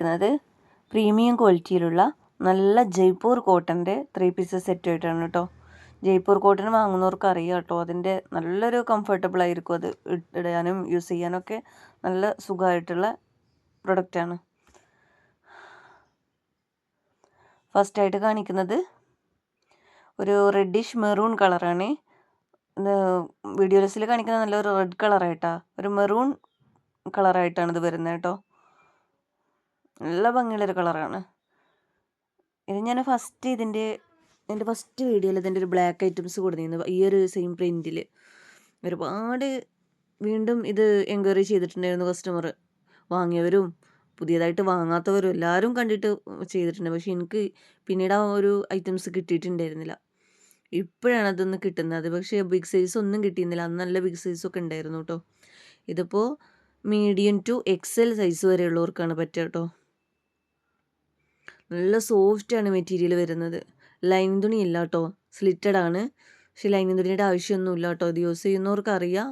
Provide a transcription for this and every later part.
കാണിക്കുന്നത് പ്രീമിയം ക്വാളിറ്റിയിലുള്ള നല്ല ജയ്പൂർ കോട്ടന്റെ ത്രീ പീസസ് സെറ്റ് ആയിട്ടാണ് കേട്ടോ. ജയ്പൂർ കോട്ടൺ വാങ്ങുന്നവർക്ക് അറിയാം കേട്ടോ. അതിന്റെ നല്ലൊരു കംഫർട്ടബിൾ ആയിരിക്കും അത് ഇടാനും യൂസ് ചെയ്യാനൊക്കെ നല്ല സുഖമായിട്ടുള്ള പ്രൊഡക്റ്റാണ് ഫസ്റ്റായിട്ട് കാണിക്കുന്നത് ഒരു റെഡിഷ് മെറൂൺ കളറാണ് വീഡിയോസിൽ കാണിക്കുന്നത് നല്ലൊരു റെഡ് കളറായിട്ടാണ് ഒരു മെറൂൺ കളറായിട്ടാണ് ഇത് വരുന്നത് കേട്ടോ. നല്ല ഭംഗിയുള്ളൊരു കളറാണ്. ഇത് ഞാൻ ഫസ്റ്റ് ഇതിന്റെ എന്റെ ഫസ്റ്റ് വീഡിയോയിൽ ഇതിന്റെ ഒരു ബ്ലാക്ക് ഐറ്റംസ് കൊടുത്തിരുന്നു. ഈ ഒരു സെയിം പ്രിന്റിൽ ഒരുപാട് വീണ്ടും ഇത് എൻക്വയറി ചെയ്തിട്ടുണ്ടായിരുന്നു കസ്റ്റമർ വാങ്ങിയവരും പുതിയതായിട്ട് വാങ്ങാത്തവരും എല്ലാവരും കണ്ടിട്ട് ചെയ്തിട്ടുണ്ട്. പക്ഷെ എനിക്ക് പിന്നീട് ആ ഒരു ഐറ്റംസ് കിട്ടിയിട്ടുണ്ടായിരുന്നില്ല. ഇപ്പോഴാണ് അതൊന്ന് കിട്ടുന്നത്. പക്ഷേ ബിഗ് സൈസ് ഒന്നും കിട്ടിയിരുന്നില്ല. അന്ന് നല്ല ബിഗ് സൈസൊക്കെ ഉണ്ടായിരുന്നു കേട്ടോ ഇതിപ്പോൾ മീഡിയം ടു എക്സൽ സൈസ് വരെയുള്ളവർക്കാണ് പറ്റുക കേട്ടോ നല്ല സോഫ്റ്റാണ് മെറ്റീരിയൽ വരുന്നത്. ലൈനിങ് തുണി ഇല്ല കേട്ടോ സ്ലിറ്റഡ് ആണ്. പക്ഷെ ലൈനിങ് തുണിയുടെ ആവശ്യമൊന്നുമില്ല കേട്ടോ ഇത് യൂസ് ചെയ്യുന്നവർക്ക് അറിയാം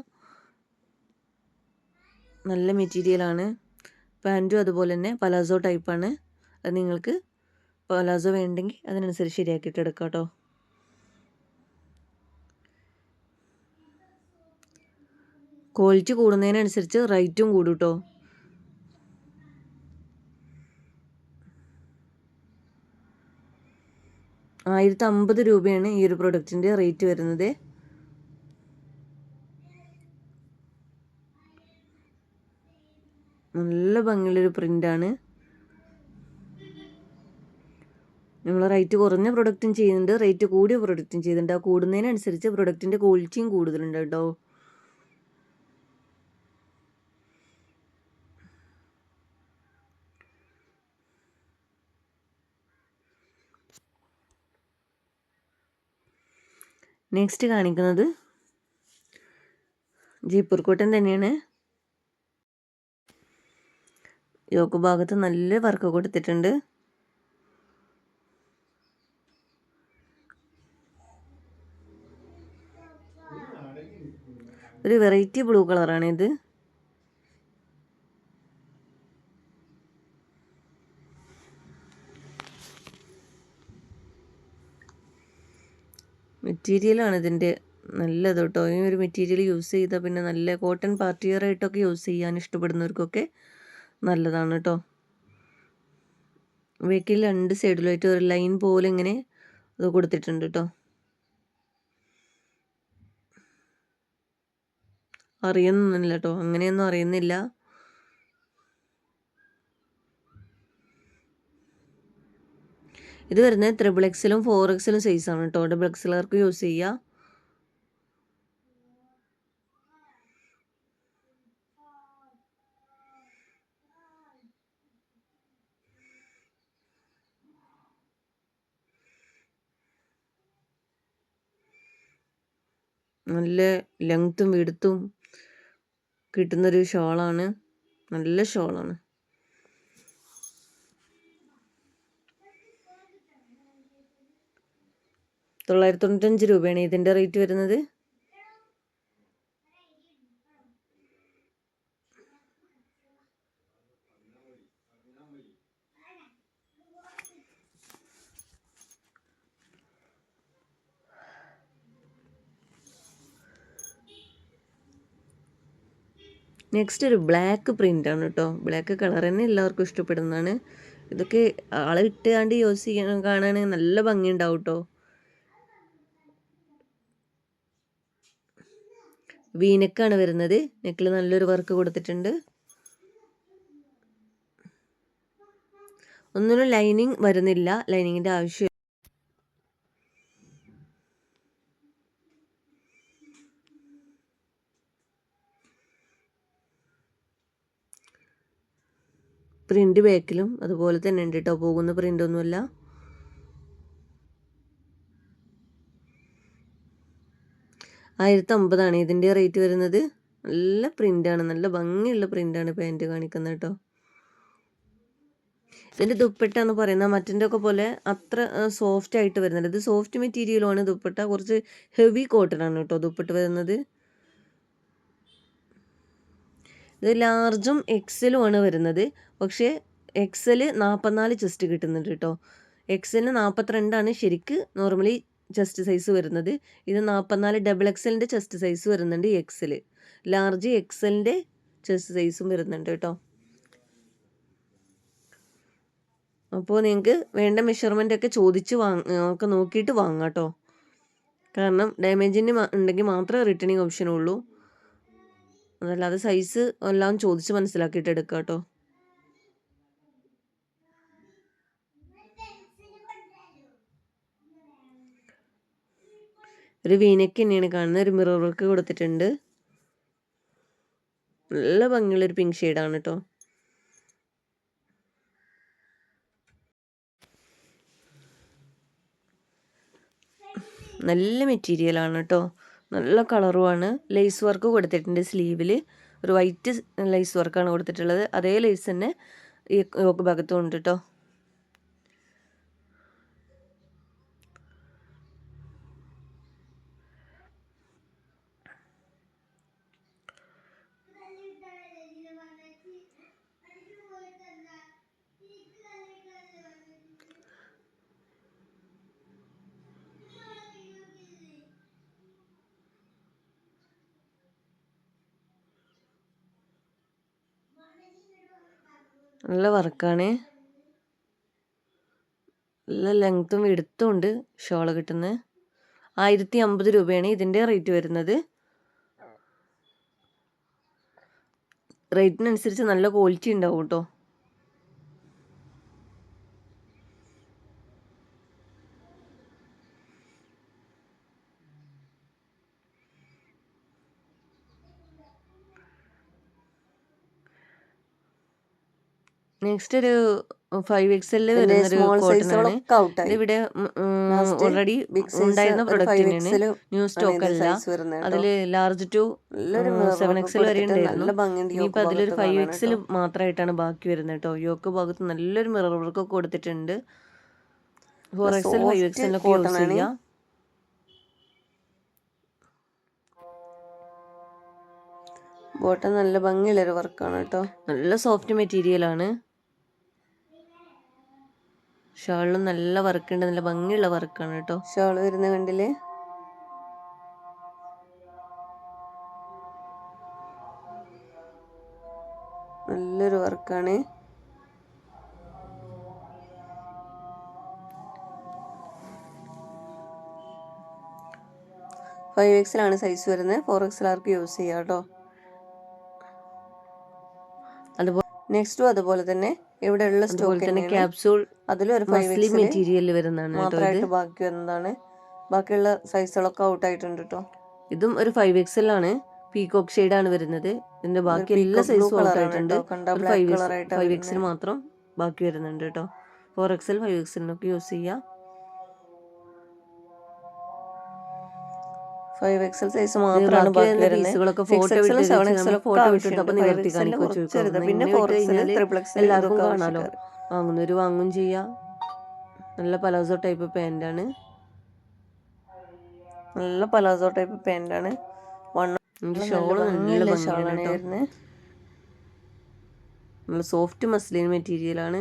നല്ല മെറ്റീരിയലാണ് പാന്റും അതുപോലെ തന്നെ പലാസോ ടൈപ്പാണ് അത് നിങ്ങൾക്ക് പലാസോ വേണ്ടെങ്കിൽ അതിനനുസരിച്ച് ശരിയാക്കിയിട്ട് എടുക്കാം കേട്ടോ ക്വാളിറ്റി കൂടുന്നതിനനുസരിച്ച് റേറ്റും കൂടും കേട്ടോ ആയിരത്തി അമ്പത് രൂപയാണ് ഈ ഒരു പ്രൊഡക്റ്റിന്റെ റേറ്റ് വരുന്നത്. നല്ല ഭംഗിയുള്ളൊരു പ്രിന്റാണ് നമ്മൾ റേറ്റ് കുറഞ്ഞ പ്രൊഡക്റ്റും ചെയ്യുന്നുണ്ട് റേറ്റ് കൂടിയ പ്രൊഡക്റ്റും ചെയ്യുന്നുണ്ട്. ആ കൂടുന്നതിനനുസരിച്ച് പ്രൊഡക്റ്റിന്റെ ക്വാളിറ്റിയും കൂടുതലുണ്ട് കേട്ടോ. നെക്സ്റ്റ് കാണിക്കുന്നത് ജയ്പൂർ കോട്ടൻ തന്നെയാണ്. യോക്ക് ഭാഗത്ത് നല്ല വർക്ക് കൊടുത്തിട്ടുണ്ട് ഒരു വെറൈറ്റി ബ്ലൂ കളറാണ് ഇത് മെറ്റീരിയലാണ് ഇതിന്റെ നല്ലത് കേട്ടോ. ഈ ഒരു മെറ്റീരിയൽ യൂസ് ചെയ്താൽ പിന്നെ നല്ല കോട്ടൺ പാർട്ടി ആയിട്ടൊക്കെ യൂസ് ചെയ്യാൻ ഇഷ്ടപ്പെടുന്നവർക്കൊക്കെ നല്ലതാണ് കേട്ടോ. ഇവയ്ക്ക് രണ്ട് സൈഡിലായിട്ട് ഒരു ലൈൻ പോലെ ഇങ്ങനെ അത് കൊടുത്തിട്ടുണ്ട് കേട്ടോ. അറിയുന്നില്ല കേട്ടോ. അങ്ങനെയൊന്നും അറിയുന്നില്ല. ഇത് വരുന്നത് ത്രിബിൾ എക്സിലും ഫോർ എക്സിലും ആണ് കേട്ടോ ഡബിൾ എക്സിലർക്ക് യൂസ് ചെയ്യുക നല്ല ലെങ്ത്തും വിടുത്തും കിട്ടുന്നൊരു ഷോളാണ് നല്ല ഷോളാണ് തൊള്ളായിരത്തി തൊണ്ണൂറ്റഞ്ച് രൂപയാണ് ഇതിന്റെ റേറ്റ് വരുന്നത്. നെക്സ്റ്റ് ഒരു ബ്ലാക്ക് പ്രിന്റ് ആണ് കേട്ടോ ബ്ലാക്ക് കളർ തന്നെ എല്ലാവർക്കും ഇഷ്ടപ്പെടുന്നതാണ്. ഇതൊക്കെ ആളെ ഇട്ടാണ്ട് യൂസ് ചെയ്യാൻ കാണാൻ നല്ല ഭംഗിയുണ്ടാവും കേട്ടോ വീനക്കാണ് വരുന്നത്. നെക്കിൽ നല്ലൊരു വർക്ക് കൊടുത്തിട്ടുണ്ട്. ഒന്നിനും ലൈനിങ് വരുന്നില്ല. ലൈനിങ്ങിന്റെ ആവശ്യം പ്രിന്റ് ബാക്കിലും അതുപോലെ തന്നെ ഉണ്ട് കേട്ടോ പോകുന്ന പ്രിന്റൊന്നുമല്ല ആയിരത്തി അമ്പതാണ് ഇതിന്റെ റേറ്റ് വരുന്നത് നല്ല പ്രിന്റാണ്. നല്ല ഭംഗിയുള്ള പ്രിന്റാണ് പാന്റ് കാണിക്കുന്നത് കേട്ടോ. ഇതിന്റെ ദുപ്പട്ട എന്ന് പറയുന്നത് മറ്റന്റെ ഒക്കെ പോലെ അത്ര സോഫ്റ്റ് ആയിട്ട് വരുന്നില്ല. ഇത് സോഫ്റ്റ് മെറ്റീരിയലുമാണ് ദുപ്പട്ട. കുറച്ച് ഹെവി കോട്ടൺ ആണ് കേട്ടോ ദുപ്പട്ട വരുന്നത്. ഇത് ലാർജും എക്സലും ആണ് വരുന്നത്. പക്ഷേ എക്സൽ നാൽപ്പത്തിനാല് ചെസ്റ്റ് കിട്ടുന്നുണ്ട് കേട്ടോ. എക്സലിന് നാൽപ്പത്തിരണ്ടാണ് ശരിക്ക് നോർമലി ചെസ്റ്റ് സൈസ് വരുന്നത്. ഇത് നാൽപ്പത്തിനാല് ഡബിൾ എക്സലിന്റെ ചെസ്റ്റ് സൈസ് വരുന്നുണ്ട് എക്സൽ ലാർജ് എക്സലിന്റെ ചെസ്റ്റ് സൈസും വരുന്നുണ്ട് കേട്ടോ. അപ്പോൾ നിങ്ങൾക്ക് വേണ്ട മെഷർമെന്റ് ഒക്കെ ചോദിച്ച് വാങ്ങ ഒക്കെ നോക്കിയിട്ട് വാങ്ങാം കേട്ടോ. കാരണം ഡാമേജിന് ഉണ്ടെങ്കിൽ മാത്രമേ റിട്ടേണിങ് ഓപ്ഷൻ ഉള്ളൂ. അതല്ലാതെ സൈസ് എല്ലാം ചോദിച്ച് മനസ്സിലാക്കിയിട്ട് എടുക്കാം കേട്ടോ. ഒരു വീനക്ക് തന്നെയാണ് കാണുന്നത്. ഒരു മിറർ വർക്ക് കൊടുത്തിട്ടുണ്ട്. നല്ല ഭംഗിയുള്ളൊരു പിങ്ക് ഷെയ്ഡാണ് കേട്ടോ നല്ല മെറ്റീരിയലാണ് കേട്ടോ നല്ല കളറുമാണ് ലേസ് വർക്ക് കൊടുത്തിട്ടുണ്ട് സ്ലീവിൽ ഒരു വൈറ്റ് ലേസ് വർക്കാണ് കൊടുത്തിട്ടുള്ളത്. അതേ ലേസ് തന്നെ ഈ ഭാഗത്തും ഉണ്ട് കേട്ടോ നല്ല വർക്കാണ്. നല്ല ലെങ്ത്തും എടുത്തും ഉണ്ട് ഷോൾ കിട്ടുന്നത് ആയിരത്തി അമ്പത് രൂപയാണ് ഇതിന്റെ റേറ്റ് വരുന്നത്. റേറ്റിനനുസരിച്ച് നല്ല ക്വാളിറ്റി ഉണ്ടാവും കേട്ടോ നെക്സ്റ്റ് ഒരു ഫൈവ് എക്സലിൽ വരുന്ന ഇവിടെ കോട്ടൺ ആണ് ഇതിവിടെ ഓൾറെഡി ഉണ്ടായിരുന്ന പ്രൊഡക്റ്റ് തന്നെയാണ്. ന്യൂ സ്റ്റോക്ക് അല്ല. അതിൽ ലാർജ് ടു സെവൻ എക്സൽ വരെ ഉണ്ടായിരുന്നു. ഇനിയിപ്പോൾ അതിലൊരു ഫൈവ് എക്സൽ മാത്രമായിട്ടാണ് ബാക്കി വരുന്നത് കേട്ടോ. യോക്ക് ഭാഗത്ത് നല്ലൊരു മിറർ വർക്ക് ഒക്കെ കൊടുത്തിട്ടുണ്ട്. ഫോർ എക്സൽ ഫൈവ് എക്സലിനൊക്കെ യൂസ് ചെയ്യാം. ബോട്ടം നല്ല ഭംഗിയുള്ളൊരു വർക്കാണ് കേട്ടോ. നല്ല സോഫ്റ്റ് മെറ്റീരിയൽ ആണ്. ഷാളിലും നല്ല വർക്ക് ഉണ്ട് നല്ല ഭംഗിയുള്ള വർക്കാണ് കേട്ടോ. ഷോൾ വരുന്ന കണ്ടില്ലേ? നല്ലൊരു വർക്കാണ്. ഫൈവ് എക്സിലാണ് സൈസ് വരുന്നത്. ഫോർ എക്സിലാർക്ക് യൂസ് ചെയ്യാം കേട്ടോ. അതുപോലെ നെക്സ്റ്റും അതുപോലെ തന്നെ. ഇവിടെയുള്ള ഉള്ള അതുപോലെ സ്റ്റോക്ക് തന്നെ ക്യാപ്സൂൾ അതിലൊരു ഫൈവ് മെറ്റീരിയൽ വരുന്നതാണ് മാത്രമായിട്ട് ബാക്കി വരുന്നതാണ്. ബാക്കിയുള്ള സൈസുകളൊക്കെ ഔട്ട് ആയിട്ടുണ്ട് കേട്ടോ ഇതും ഒരു ഫൈവ് എക്സൽ ആണ്. പീകോക്ക് ഷെയ്ഡ് ആണ് വരുന്നത്. ഇതിന്റെ ബാക്കി എല്ലാ സൈസും ഔട്ട് ആയിട്ടുണ്ട്. ഫൈവ്. എക്സിൽ മാത്രം ബാക്കി വരുന്നുണ്ട് കേട്ടോ ഫോർ എക്സൽ ഫൈവ് എക്സലിനൊക്കെ യൂസ് ചെയ്യാം. ഫൈവ് എക്സൽ സൈസ് മാത്രമാണ്. പിന്നെ ഫോർ എക്സൽ കഴിഞ്ഞാൽ എല്ലാവർക്കും കാണാലോ. വാങ്ങുന്നവര് വാങ്ങും ചെയ്യാം. നല്ല പലാസോ ടൈപ്പ് പാന്റാണ് നല്ല പലാസോ ടൈപ്പ് പാന്റ് ആണ്. വൺ ഷോൾ നല്ല ഷോളാണ് വരുന്നത്. നല്ല സോഫ്റ്റ് മസ്ലിൻ മെറ്റീരിയൽ ആണ്.